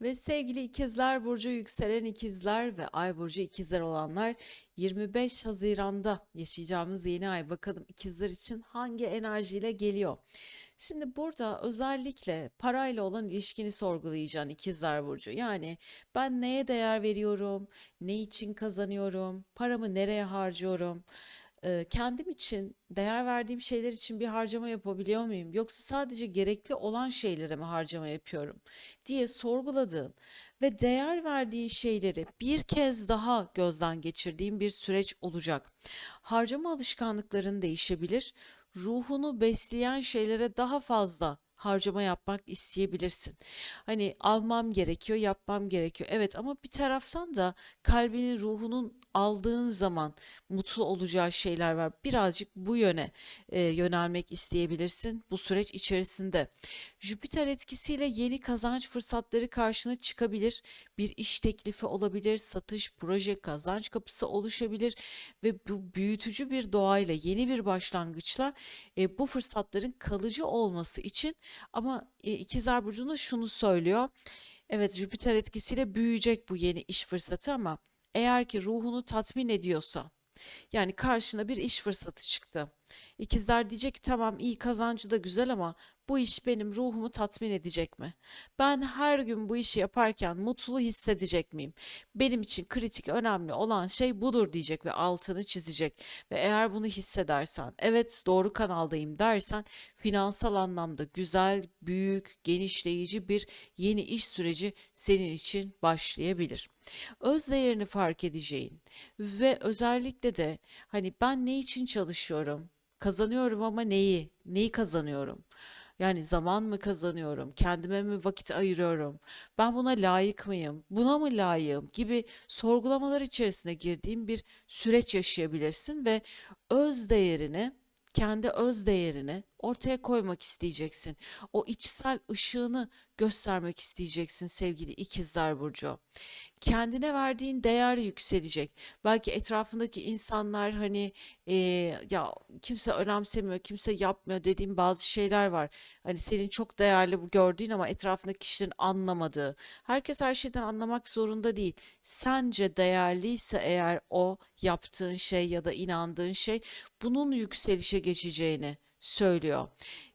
Ve sevgili ikizler burcu yükselen ikizler ve ay burcu ikizler olanlar 25 Haziran'da yaşayacağımız yeni ay bakalım ikizler için hangi enerjiyle geliyor. Şimdi burada özellikle parayla olan ilişkini sorgulayacaksın ikizler burcu. Yani ben neye değer veriyorum, ne için kazanıyorum, paramı nereye harcıyorum, kendim için değer verdiğim şeyler için bir harcama yapabiliyor muyum? Yoksa sadece gerekli olan şeylere mi harcama yapıyorum diye sorguladığın ve değer verdiğin şeyleri bir kez daha gözden geçirdiğin bir süreç olacak. Harcama alışkanlıkların değişebilir. Ruhunu besleyen şeylere daha fazla harcama yapmak isteyebilirsin. Hani almam gerekiyor, yapmam gerekiyor. Evet ama bir taraftan da kalbinin, ruhunun aldığın zaman mutlu olacağı şeyler var. Birazcık bu yöne e, yönelmek isteyebilirsin bu süreç içerisinde. Jüpiter etkisiyle yeni kazanç fırsatları karşına çıkabilir. Bir iş teklifi olabilir, satış, proje, kazanç kapısı oluşabilir ve bu büyütücü bir doğayla, yeni bir başlangıçla e, bu fırsatların kalıcı olması için ama e, İkizler Burcu'nda şunu söylüyor. Evet Jüpiter etkisiyle büyüyecek bu yeni iş fırsatı ama eğer ki ruhunu tatmin ediyorsa yani karşına bir iş fırsatı çıktı. İkizler diyecek ki tamam iyi kazancı da güzel ama bu iş benim ruhumu tatmin edecek mi? Ben her gün bu işi yaparken mutlu hissedecek miyim? Benim için kritik önemli olan şey budur diyecek ve altını çizecek. Ve eğer bunu hissedersen, evet doğru kanaldayım dersen finansal anlamda güzel, büyük, genişleyici bir yeni iş süreci senin için başlayabilir. Öz değerini fark edeceğin ve özellikle de hani ben ne için çalışıyorum? Kazanıyorum ama neyi? Neyi kazanıyorum? Yani zaman mı kazanıyorum? Kendime mi vakit ayırıyorum? Ben buna layık mıyım? Buna mı layığım? Gibi sorgulamalar içerisine girdiğin bir süreç yaşayabilirsin ve öz değerini, kendi öz değerini ortaya koymak isteyeceksin. O içsel ışığını göstermek isteyeceksin sevgili İkizler Burcu. Kendine verdiğin değer yükselecek. Belki etrafındaki insanlar hani eee, ya kimse önemsemiyor, kimse yapmıyor dediğin bazı şeyler var. Hani senin çok değerli bu gördüğün ama etrafındaki kişilerin anlamadığı. Herkes her şeyden anlamak zorunda değil. Sence değerliyse eğer o yaptığın şey ya da inandığın şey bunun yükselişe geçeceğini söylüyor.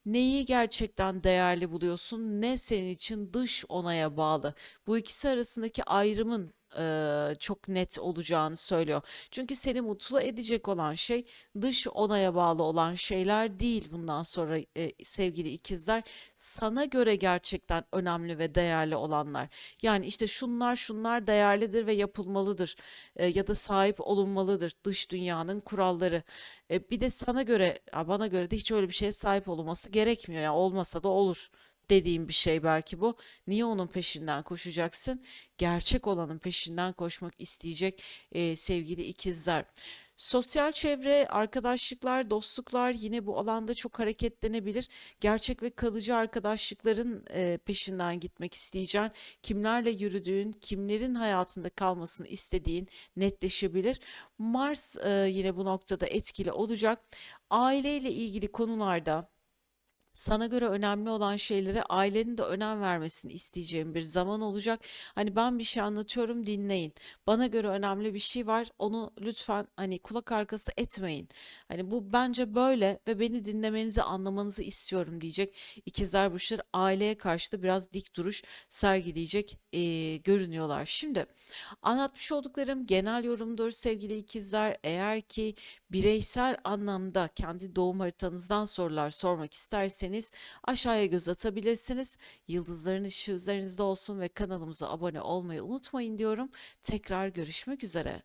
Neyi gerçekten değerli buluyorsun, ne senin için dış onaya bağlı. Bu ikisi arasındaki ayrımın eee, çok net olacağını söylüyor. Çünkü seni mutlu edecek olan şey dış onaya bağlı olan şeyler değil bundan sonra e, sevgili ikizler. Sana göre gerçekten önemli ve değerli olanlar. Yani işte şunlar şunlar değerlidir ve yapılmalıdır e, ya da sahip olunmalıdır dış dünyanın kuralları. E, bir de sana göre, bana göre de hiç öyle bir şeye sahip olunması gerekmiyor. Yani olmasa da olur dediğim bir şey belki bu. Niye onun peşinden koşacaksın? Gerçek olanın peşinden koşmak isteyecek e, sevgili ikizler. Sosyal çevre, arkadaşlıklar, dostluklar yine bu alanda çok hareketlenebilir. Gerçek ve kalıcı arkadaşlıkların e, peşinden gitmek isteyeceksin. Kimlerle yürüdüğün, kimlerin hayatında kalmasını istediğin netleşebilir. Mars e, yine bu noktada etkili olacak. Aileyle ilgili konularda sana göre önemli olan şeylere ailenin de önem vermesini isteyeceğim bir zaman olacak. Hani ben bir şey anlatıyorum dinleyin. Bana göre önemli bir şey var. Onu lütfen hani kulak arkası etmeyin. Hani bu bence böyle ve beni dinlemenizi, anlamanızı istiyorum diyecek. İkizler Burçları aileye karşı da biraz dik duruş sergileyecek eee, görünüyorlar. Şimdi anlatmış olduklarım genel yorumdur sevgili ikizler. Eğer ki bireysel anlamda kendi doğum haritanızdan sorular sormak isterseniz aşağıya göz atabilirsiniz. Yıldızların ışığı üzerinizde olsun ve kanalımıza abone olmayı unutmayın diyorum. Tekrar görüşmek üzere.